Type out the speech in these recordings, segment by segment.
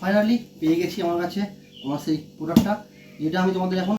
Finally পেয়ে গেছি আমার কাছে আমার সেই প্রোডাক্টটা যেটা আমি তোমাদের এখন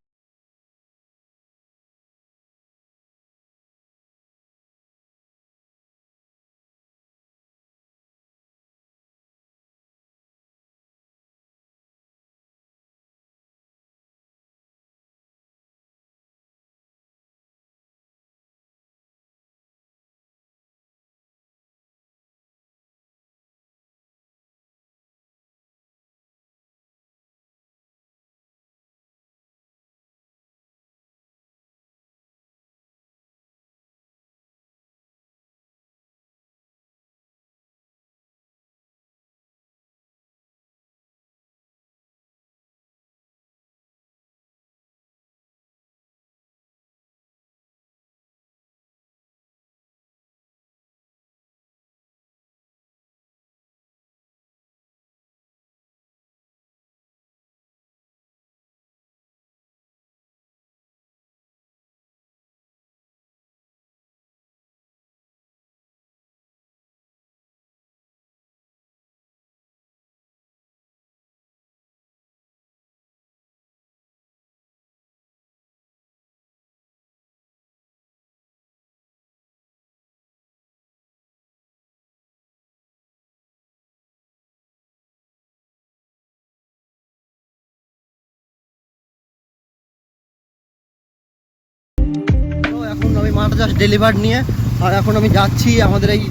মাঠে জাস্ট ডেলিভার নিয়ে, আর এখন আমি যাচ্ছি আমাদের এই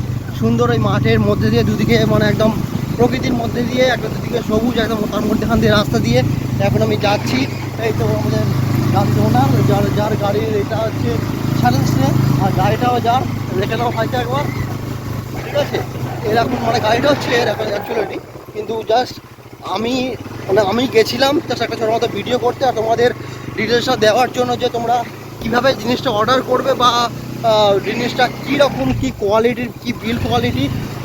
সুন্দর এই মাঠের মধ্যে দিয়ে দুদিকে মানে একদম প্রকৃতির মধ্যে দিয়ে একটা দুদিকে সবুজ, একদম তার মধ্যেখান দিয়ে রাস্তা দিয়ে। এখন আমি যাচ্ছি, এই তো আমাদের গাড়ি ওনার যার যার গাড়ির এটা হচ্ছে সাইলেন্সে আর গাড়িটাও যার, রেখে হয়তো একবার। ঠিক আছে? এরকম মানে গাড়িটা হচ্ছে এরকম অ্যাকচুয়ালি কিন্তু জাস্ট আমি মানে আমি গেছিলাম জাস্ট একটা ছোটো মতো ভিডিও করতে, আর তোমাদের ডিটেলসটা দেওয়ার জন্য যে তোমরা কীভাবে জিনিসটা অর্ডার করবে বা জিনিসটা কীরকম, কী কোয়ালিটির কী বিল কোয়ালিটি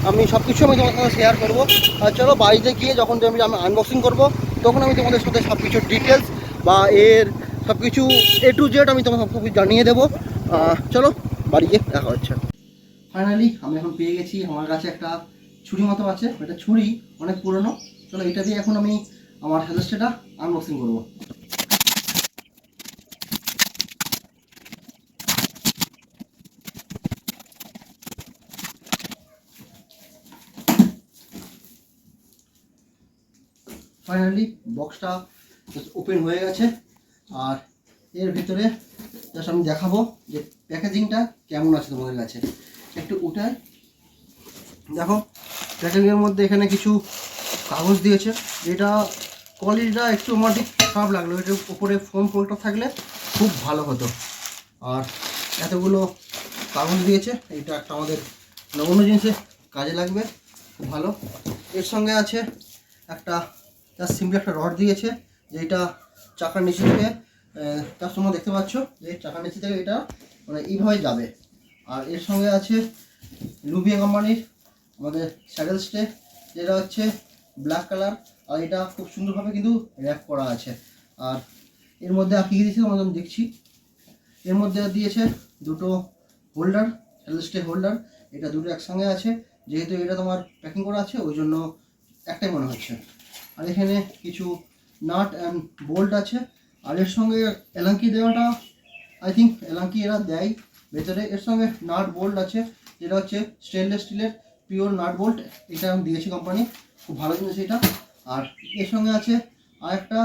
আমি সব কিছু আমি তোমাদের সাথে শেয়ার করব। আর চলো বাড়িতে গিয়ে যখন আমি আমি আনবক্সিং করব, তখন আমি তোমাদের সাথে সব কিছু ডিটেলস বা এর সব কিছু এ টু জেড আমি তোমার সব কিছু জানিয়ে দেবো। চলো বাড়ি গিয়ে দেখা হচ্ছে। ফাইনালি আমি এখন পেয়ে গেছি আমার কাছে একটা ছুরি মতো আছে। এটা ছুরি অনেক পুরনো। চলো এটা দিয়ে এখন আমি আমার হেলস্টেটা আনবক্সিং করব। ফাইনালি বক্সটা ওপেন হয়ে গেছে। আর এর ভিতরে জাস্ট আমি দেখাবো যে প্যাকেজিংটা কেমন আছে তোমাদের কাছে। একটু উঠায় দেখো প্যাকেজিংয়ের মধ্যে এখানে কিছু কাগজ দিয়েছে। যেটা কোয়ালিটিটা একটু আমার ঠিক খারাপ লাগল। এটার উপরে ফোন ফোনটা থাকলে খুব ভালো হতো। আর এতগুলো কাগজ দিয়েছে এটা একটা আমাদের অন্য জিনিসে কাজে লাগবে। খুব ভালো। এর সঙ্গে আছে একটা তার সিম্পল একটা রড দিয়েছে যেটা চাকার নিচে থেকে তার সঙ্গে দেখতে পাচ্ছ যে চাকার নিচে থেকে এটা মানে এইভাবে যাবে। আর এর সঙ্গে আছে লুবিয়া কোম্পানির আমাদের স্যাডেল স্টে যেটা হচ্ছে ব্ল্যাক কালার আর এটা খুব সুন্দরভাবে কিন্তু র্যাপ করা আছে। আর এর মধ্যে আর কী দিয়েছে তোমাদের আমি দেখছি। এর মধ্যে দিয়েছে দুটো হোল্ডার স্যাডেল স্টে হোল্ডার এটা দুটো একসঙ্গে আছে। যেহেতু এটা তোমার প্যাকিং করা আছে, ওই জন্য একটাই মনে হচ্ছে। আর এখানে কিছু নাট অ্যান্ড বোল্ট আছে। আর এর সঙ্গে এলাঙ্কি দেওয়াটা আই থিঙ্ক এলাঙ্কি এরা দেয়। ভেতরে এর সঙ্গে নাট বোল্ট আছে, যেটা হচ্ছে স্টেনলেস স্টিলের পিওর নাট বোল্ট এটা আমি দিয়েছি কোম্পানি খুব ভালো জিনিস এটা। আর এর সঙ্গে আছে আরেকটা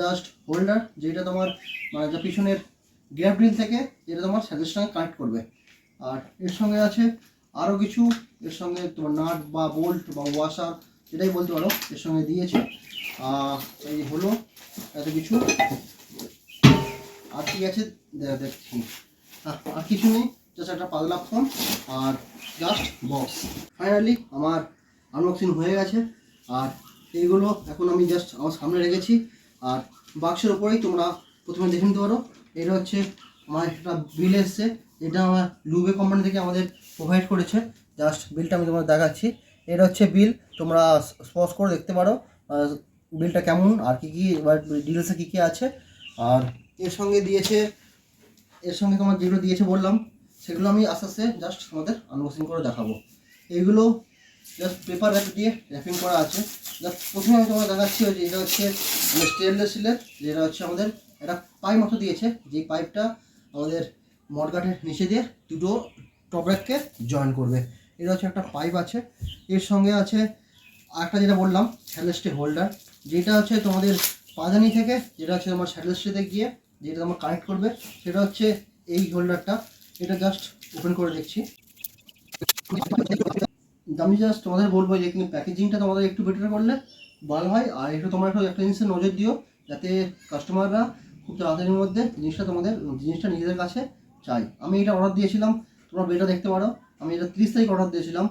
জাস্ট হোল্ডার যেটা তোমার মানে যা পিছনের গ্যাপ ড্রিল থেকে, যেটা তোমার স্যালের সঙ্গে কানেক্ট করবে। আর এর সঙ্গে আছে আরও কিছু, এর সঙ্গে তোমার নাট বা বোল্ট বা ওয়াশার এটাই বলতে পারো, এর সঙ্গে দিয়েছে। এই হলো এত কিছু। আর কি আছে? দেখছি। আর কিছু নেই জাস্ট একটা পাতলা ফোন আর জাস্ট বক্স ফাইনালি আমার আনবক্সিং হয়ে গেছে। আর এইগুলো এখন আমি জাস্ট আমার সামনে রেখেছি। আর বাক্সের উপরেই তোমরা প্রথমে দেখে নিতে পারো। এটা হচ্ছে আমার একটা বিল এসছে। যেটা আমার লুবে কোম্পানি থেকে আমাদের প্রোভাইড করেছে। জাস্ট বিলটা আমি তোমাদের দেখাচ্ছি। এটা হচ্ছে বিল তোমরা স্পষ্ট করে দেখতে পারো বিলটা কেমন, আর কি কি ডিটেলসে কী কী আছে। আর এর সঙ্গে দিয়েছে, এর সঙ্গে তোমার যেগুলো দিয়েছে বললাম, সেগুলো আমি আস্তে আস্তে জাস্ট তোমাদের আনবক্সিং করে দেখাবো। এইগুলো জাস্ট পেপার র্যাপ দিয়ে র্যাপিং করা আছে। জাস্ট প্রথমে আমি তোমাকে দেখাচ্ছি যে, এটা হচ্ছে স্টেনলেস স্টিলের যেটা হচ্ছে আমাদের একটা পাইপ মতো দিয়েছে। যেই পাইপটা আমাদের মডগাটের নিচে দিয়ে দুটো টপ র্যাককে জয়েন করবে। এটা হচ্ছে একটা পাইপ আছে। এর সঙ্গে আছে আরেকটা যেটা বললাম স্যাডলেস্টে হোল্ডার যেটা হচ্ছে তোমাদের পাদানি থেকে, যেটা হচ্ছে তোমার স্যাডলেস্টেতে গিয়ে যেটা তোমার কানেক্ট করবে, সেটা হচ্ছে এই হোল্ডারটা এটা জাস্ট ওপেন করে দেখছি। আমি জাস্ট তোমাদের বলব যে কিন্তু প্যাকেজিংটা তোমাদের একটু বেটার করলে ভালো হয়, আর একটু তোমরা একটু একটা জিনিসের নজর দিও, যাতে কাস্টমাররা খুব তাড়াতাড়ির মধ্যে জিনিসটা তোমাদের, জিনিসটা নিজেদের কাছে চাই আমি এটা অর্ডার দিয়েছিলাম, তোমরা বেটা দেখতে পারো। আমি এটা তিরিশ তারিখ অর্ডার দিয়েছিলাম।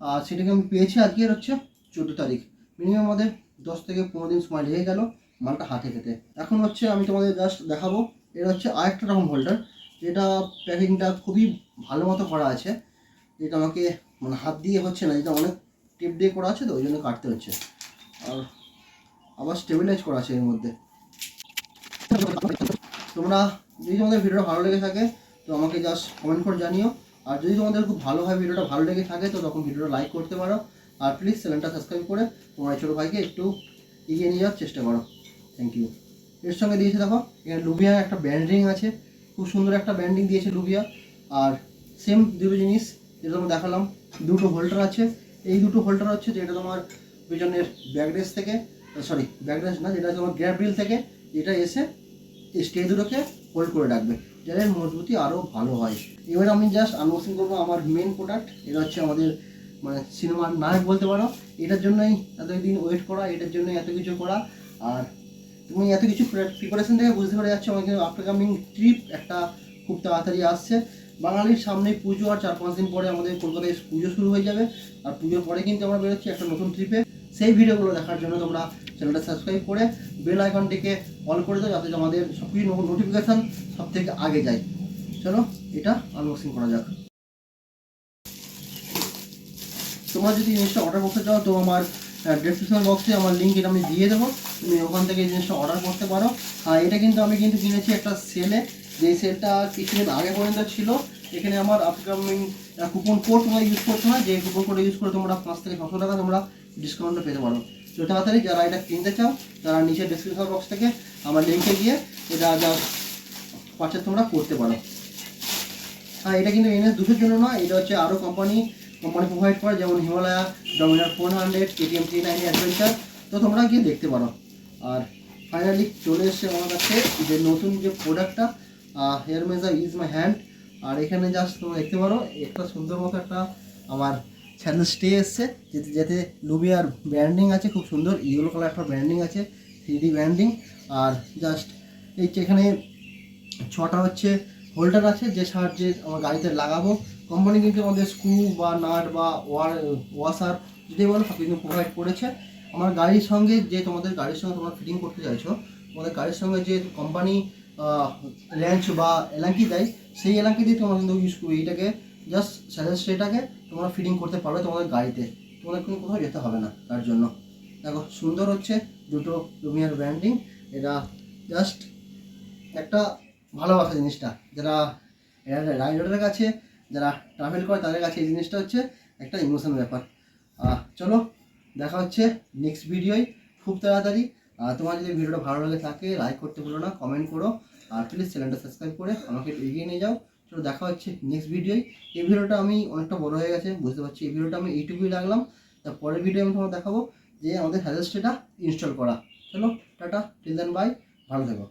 আর সেটাকে আমি পেয়েছি আজকের হচ্ছে চোদ্দ তারিখ। মিনিমাম আমাদের দশ থেকে পনেরো দিন সময় লেগে গেল মালটা হাতে খেতে। এখন হচ্ছে আমি তোমাদের জাস্ট দেখাবো। এটা হচ্ছে আরেকটা রকম হোল্ডার যেটা প্যাকিংটা খুবই ভালো মতো করা আছে। যেটা আমাকে মানে হাত দিয়ে হচ্ছে না, যেটা অনেক টিপ দিয়ে করা আছে তো, ওই জন্য কাটতে হচ্ছে। আর আবার স্টেবিলাইজ করা আছে এর মধ্যে। তোমরা, যদি তোমাদের ভিডিওটা ভালো লেগে থাকে, তো আমাকে জাস্ট কমেন্ট করে জানিও। আর যদি তোমাদের খুব ভালো হয়, ভিডিওটা ভালো লেগে থাকে, তো তখন ভিডিওটা লাইক করতে পারো। আর প্লিজ চ্যানেলটা সাবস্ক্রাইব করে তোমার ছোটো ভাইকে একটু এগিয়ে নিয়ে যাওয়ার চেষ্টা করো। থ্যাংক ইউ এর সঙ্গে দিয়েছে দেখো এখানে লুবিয়া একটা ব্যান্ডিং আছে। খুব সুন্দর একটা ব্যান্ডিং দিয়েছে লুবিয়া। আর সেম দুটো জিনিস যেটা তোমার দেখালাম, দুটো হোল্ডার আছে। এই দুটো হোল্ডার হচ্ছে যেটা তোমার পিছনের ব্যাকডেস থেকে সরি ব্যাকডেস না, যেটা তোমার গ্র্যাপ রিল থেকে, যেটা এসে স্টেজ দুটোকে হোল্ড করে রাখবে। যাতে এর মজবুতি আরও ভালো হয়। এবার আমি জাস্ট আনবক্সিং করব আমার মেন প্রোডাক্ট এটা হচ্ছে আমাদের মানে সিনেমার নায়ক বলতে পারো, এটার জন্যই এতদিন ওয়েট করা, এটার জন্যই এত কিছু করা। আর তুমি এত কিছু প্রিপারেশন থেকে বুঝতে পারা যাচ্ছে আমাকে আপকামিং ট্রিপ একটা খুব তাড়াতাড়ি আসছে। বাঙালির সামনে পুজো, আর চার পাঁচ দিন পরে আমাদের কলকাতায় পুজো শুরু হয়ে যাবে। আর পুজোর পরে কিন্তু আমরা বেরোচ্ছি একটা নতুন ট্রিপে সেই ভিডিওগুলো দেখার জন্য তোমরা চ্যানেলটা সাবস্ক্রাইব করে বেল আইকনটিকে অল করে দাও, যাতে আমাদের সব কিছু নোটিফিকেশান সব থেকে আগে যায়। চলো, এটা আনবক্সিং করা যাক। তোমরা যদি জিনিসটা অর্ডার করতে চাও, তো আমার ডেসক্রিপশন বক্সে আমার লিঙ্ক এটা আমি দিয়ে দেবো। তুমি ওখান থেকে এই জিনিসটা অর্ডার করতে পারো। আর এটা কিন্তু আমি কিন্তু কিনেছি একটা সেলে যে সেলটা কিছুদিন আগে পর্যন্ত ছিল। এখানে আমার আপকামিং কুপন কোড তোমরা ইউজ করতে হয় যে কুপন কোড ইউজ করে তোমরা পাঁচ থেকে ছশো টাকা তোমরা ডিসকাউন্টটা পেতে পারো। তো তাড়াতাড়ি যারা এটা কিনতে চাও, তারা নিচে ডেসক্রিপশন বক্স থেকে আমার লিঙ্কে গিয়ে এটা যা পারচেস তোমরা করতে পারো। হ্যাঁ এটা কিন্তু এনএস দুশোর জন্য না এটা হচ্ছে আরও কোম্পানি কোম্পানি প্রোভাইড করে, যেমন Himalaya Dominar four hundred KTM three nine adventure তো তোমরা গিয়ে দেখতে পারো। আর ফাইনালি চলে এসছে আমার কাছে যে নতুন যে প্রোডাক্টটা here measure is my hand আর এখানে জাস্ট তোমরা দেখতে পারো, একটা সুন্দর মতো একটা আমার চ্যানেল স্টে এসছে, যেতে যেতে লুবিয়ার ব্র্যান্ডিং আছে, খুব সুন্দর ইয়েলো কালার একটা ব্র্যান্ডিং আছে থ্রি ব্র্যান্ডিং আর জাস্ট এই এখানে ছটা হচ্ছে হোল্ডার আছে, যে সাহায্যে আমার গাড়িতে লাগাবো কোম্পানি কিন্তু আমাদের স্ক্রু বা নাট বা ওয়ার, ওয়াশার যদি বলো সব কিছু প্রোভাইড করেছে। আমার গাড়ির সঙ্গে যে তোমাদের গাড়ির সঙ্গে তোমরা ফিটিং করতে চাইছো, তোমাদের গাড়ির সঙ্গে যে কোম্পানি ল্যাঞ্চ বা এলাঙ্কি দেয়, সেই এলাঙ্কি দিয়ে তোমরা কিন্তু ইউজ করবে। এইটাকে জাস্ট স্যালেন্স এটাকে তোমরা ফিটিং করতে পারবে তোমাদের গাড়িতে। তোমাদের কিন্তু কোথাও যেতে হবে না তার জন্য। দেখো, সুন্দর হচ্ছে দুটো লুমিয়ার ব্র্যান্ডিং এটা জাস্ট একটা ভালোবাসা জিনিসটা। যারা রাইডারের কাছে যারা ট্রাভেল করে তাদের কাছে এই জিনিসটা হচ্ছে একটা ইমোশনাল ব্যাপার। চলো, দেখা হচ্ছে নেক্সট ভিডিওয় খুব তাড়াতাড়ি। আর তোমার যদি ভিডিওটা ভালো লাগে থাকে লাইক করতে ভুলো না কমেন্ট করো। আর প্লিজ চ্যানেলটা সাবস্ক্রাইব করে আমাকে এগিয়ে নিয়ে যাও। চলো, দেখা হচ্ছে নেক্সট ভিডিওয় এই ভিডিওটা আমি অনেকটা বড় হয়ে গেছে, বুঝতে পারছি। এই ভিডিওটা আমি এইটুকুই রাখলাম। তার পরের ভিডিও আমি তোমার দেখাবো যে আমাদের হ্যাজাস্টেটা ইনস্টল করা। চলো, টাটা টিল দেন বাই ভালো থেকো।